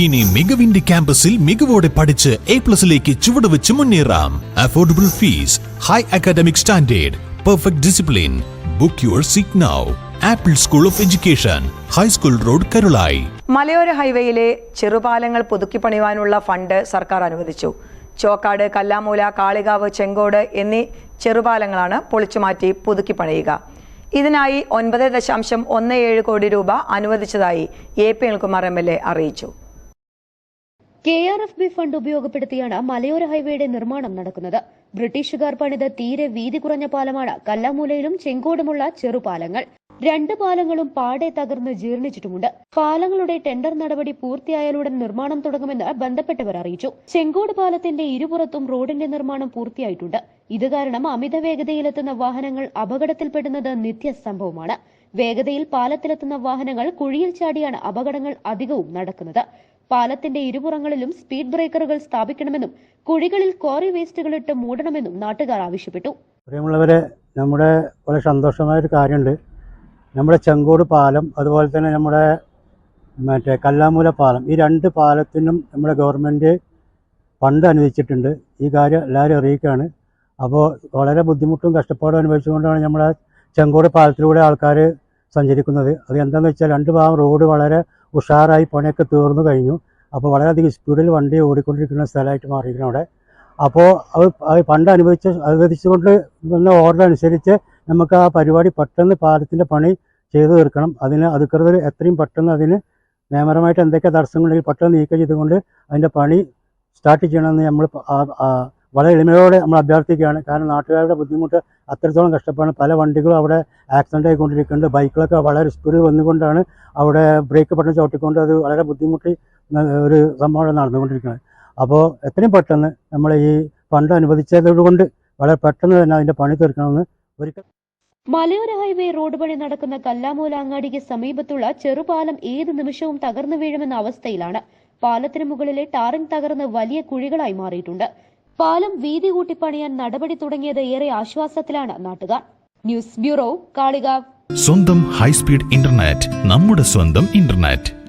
ഇനി മികവിന്റെ ക്യാമ്പസിൽ മികവോടെ പഠിച്ച് എ പ്ലസിലേക്ക് ചുവടുവെച്ച് മുന്നേറാം. Affordable fees high academic standard perfect discipline book your seat now apple school of education high school road Karulayi മലയോര ഹൈവേയിലെ ചെറുപാലങ്ങൾ പുതുക്കിപ്പണിയുവാനുള്ള ഫണ്ട് സർക്കാർ അനുവദിച്ചു. ചോക്കാട് കല്ലാമൂല കാളികാവ് ചെങ്കോട് എന്നീ ചെറുപാലങ്ങളാണ് പൊളിച്ചുമാറ്റി പുതുക്കിപ്പണിയുക. ഇതിനായി ഒൻപത് ദശാംശം ഒന്ന് ഏഴ് കോടി രൂപ അനുവദിച്ചതായി A P Anilkumar M L A അറിയിച്ചു. K R F B fund ഉപയോഗപ്പെടുത്തിയാണ് മലയോര ഹൈവേയുടെ നിർമ്മാണം നടക്കുന്നത്. ബ്രിട്ടീഷുകാർ പണിത തീരെ വീതി കുറഞ്ഞ പാലമാണ് കല്ലാമൂലയിലും ചെങ്കോടുമുള്ള ചെറുപാലങ്ങൾ. രണ്ട് പാലങ്ങളും പാടെ തകർന്ന് ജീർണിച്ചിട്ടുമുണ്ട്. പാലങ്ങളുടെ ടെൻഡർ നടപടി പൂർത്തിയായാലുടൻ നിർമ്മാണം തുടങ്ങുമെന്ന് ബന്ധപ്പെട്ടവർ അറിയിച്ചു. ചെങ്കോട് പാലത്തിന്റെ ഇരുപുറത്തും റോഡിന്റെ നിർമ്മാണം പൂർത്തിയായിട്ടുണ്ട്. ഇത് കാരണം അമിത വേഗതയിലെത്തുന്ന വാഹനങ്ങൾ അപകടത്തിൽപ്പെടുന്നത് നിത്യസംഭവമാണ്. വേഗതയിൽ പാലത്തിലെത്തുന്ന വാഹനങ്ങൾ കുഴിയിൽ ചാടിയാണ് അപകടങ്ങൾ അധികവും നടക്കുന്നത്. പാലത്തിന്റെ ഇരുപുറങ്ങളിലും സ്പീഡ് ബ്രേക്കറുകൾ സ്ഥാപിക്കണമെന്നും കുഴികളിൽ കോറി വേസ്റ്റുകൾ ഇട്ട് മൂടണമെന്നും നാട്ടുകാർ ആവശ്യപ്പെട്ടു. പ്രിയമുള്ളവരെ നമ്മുടെ വളരെ സന്തോഷമായ ഒരു കാര്യമുണ്ട്. നമ്മുടെ ചെങ്കോട് പാലം അതുപോലെ തന്നെ നമ്മുടെ മറ്റേ കല്ലാമൂല പാലം ഈ രണ്ട് പാലത്തിനും നമ്മുടെ ഗവൺമെന്റ് ഫണ്ട് അനുവദിച്ചിട്ടുണ്ട്. ഈ കാര്യം എല്ലാവരും അറിയിക്കുകയാണ്. അപ്പോൾ വളരെ ബുദ്ധിമുട്ടും കഷ്ടപ്പാടും അനുഭവിച്ചുകൊണ്ടാണ് നമ്മുടെ ചെങ്കോട് പാലത്തിലൂടെ ആൾക്കാർ സഞ്ചരിക്കുന്നത്. അത് എന്താണെന്ന് വെച്ചാൽ രണ്ട് ഭാഗം റോഡ് വളരെ ഉഷാറായി പണിയൊക്കെ തീർന്നു കഴിഞ്ഞു. അപ്പോൾ വളരെയധികം സ്പീഡിൽ വണ്ടി ഓടിക്കൊണ്ടിരിക്കുന്ന സ്ഥലമായിട്ട് മാറിയിരിക്കണം അവിടെ. അപ്പോൾ അത് പണ്ട് അനുഭവിച്ച് അനുവദിച്ച് അനുവദിച്ചുകൊണ്ട് വന്ന ഓർഡർ അനുസരിച്ച് നമുക്ക് ആ പരിപാടി പെട്ടെന്ന് പാലത്തിന്റെ പണി ചെയ്തു തീർക്കണം. അതിന് അധികൃതർ എത്രയും പെട്ടെന്ന് അതിന് നിയമപരമായിട്ട് എന്തൊക്കെ തടസ്സങ്ങളുണ്ടെങ്കിൽ പെട്ടെന്ന് നീക്കം ചെയ്തുകൊണ്ട് അതിന്റെ പണി സ്റ്റാർട്ട് ചെയ്യണമെന്ന് നമ്മൾ വളരെ എളിമയോടെ നമ്മൾ അഭ്യർത്ഥിക്കുകയാണ്. കാരണം നാട്ടുകാരുടെ ബുദ്ധിമുട്ട് അത്രത്തോളം കഷ്ടപ്പാടാണ്. പല വണ്ടികളും അവിടെ ആക്സിഡന്റ് ആയിക്കൊണ്ടിരിക്കുന്നുണ്ട്. ബൈക്കുകളൊക്കെ വളരെ സ്പീഡ് വന്നുകൊണ്ടാണ് അവിടെ ബ്രേക്ക് പെട്ടെന്ന് ചവിട്ടിക്കൊണ്ട് അത് വളരെ ബുദ്ധിമുട്ടി ഒരു സംഭവം നടന്നുകൊണ്ടിരിക്കുന്നത്. അപ്പോൾ എത്രയും പെട്ടെന്ന് നമ്മൾ ഈ ഫണ്ട് അനുവദിച്ചതുകൊണ്ട് വളരെ പെട്ടെന്ന് തന്നെ അതിന്റെ പണി തീർക്കണമെന്ന് ഒരിക്കൽ മലയോര ഹൈവേ റോഡ് പണി നടക്കുന്ന കല്ലാമൂല അങ്ങാടിക്ക് സമീപത്തുള്ള ചെറുപാലം ഏത് നിമിഷവും തകർന്നു വീഴുമെന്ന അവസ്ഥയിലാണ്. പാലത്തിന് മുകളിലെ ടാറിംഗ് തകർന്ന് വലിയ കുഴികളായി മാറിയിട്ടുണ്ട്. പാലം വീതി കൂട്ടിപ്പണിയാൻ നടപടി തുടങ്ങിയത് ഏറെ ആശ്വാസത്തിലാണ് നാട്ടുകാർ. News bureau Kalikavu. സ്വന്തം ഹൈസ്പീഡ് ഇന്റർനെറ്റ് നമ്മുടെ സ്വന്തം ഇന്റർനെറ്റ്.